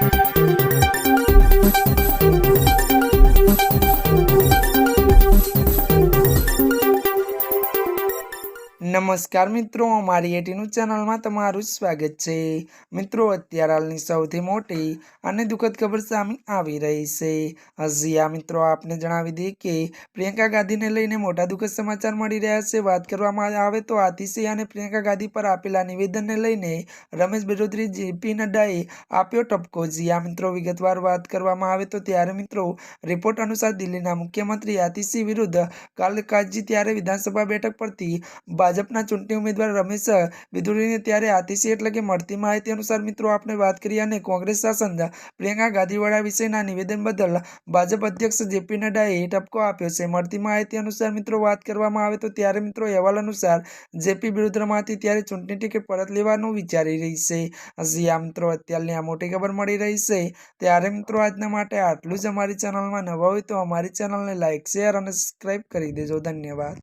Thank you. નમસ્કાર મિત્રો, અમારી એટીનું ચેનલમાં તમારું સ્વાગત છે. મિત્રો, અત્યારે હાલની સૌથી મોટી અને દુઃખદ ખબર સામે આવી રહી છે. હજી આ મિત્રો, આપને જણાવી દઈએ કે પ્રિયંકા ગાંધીને લઈને મોટા દુઃખદ સમાચાર મળી રહ્યા છે. વાત કરવામાં આવે તો આતિશી અને પ્રિયંકા ગાંધી પર આપેલા નિવેદનને લઈને રમેશ બિરોદરી જેપી નડ્ડાએ આપ્યો ટપકો. જી આ મિત્રો, વિગતવાર વાત કરવામાં આવે તો ત્યારે મિત્રો, રિપોર્ટ અનુસાર દિલ્હીના મુખ્યમંત્રી આતિશી વિરુદ્ધ કાલકાજી ત્યારે વિધાનસભા બેઠક પરથી ભાજપના ચૂંટણી ઉમેદવાર રમેશ બિદુરીને ત્યારે આતિશી એટલે કે મળતી માહિતી અનુસાર મિત્રો, આપણે વાત કરીએ અને કોંગ્રેસ શાસન પ્રિયંકા ગાંધીવાળા વિષયના નિવેદન બદલ ભાજપ અધ્યક્ષ જેપી નડ્ડાએ ટપકો આપ્યો છે. મળતી માહિતી અનુસાર મિત્રો, વાત કરવામાં આવે તો ત્યારે મિત્રો અહેવાલ અનુસાર જેપી વિરુદ્ધમાંથી ત્યારે ચૂંટણી ટિકિટ પરત લેવાનું વિચારી રહી છે. હજી આ મિત્રો, અત્યારની આ મોટી ખબર મળી રહી છે. ત્યારે મિત્રો, આજના માટે આટલું જ. અમારી ચેનલમાં નવા હોય તો અમારી ચેનલને લાઇક શેર અને સબસ્ક્રાઈબ કરી દેજો. ધન્યવાદ.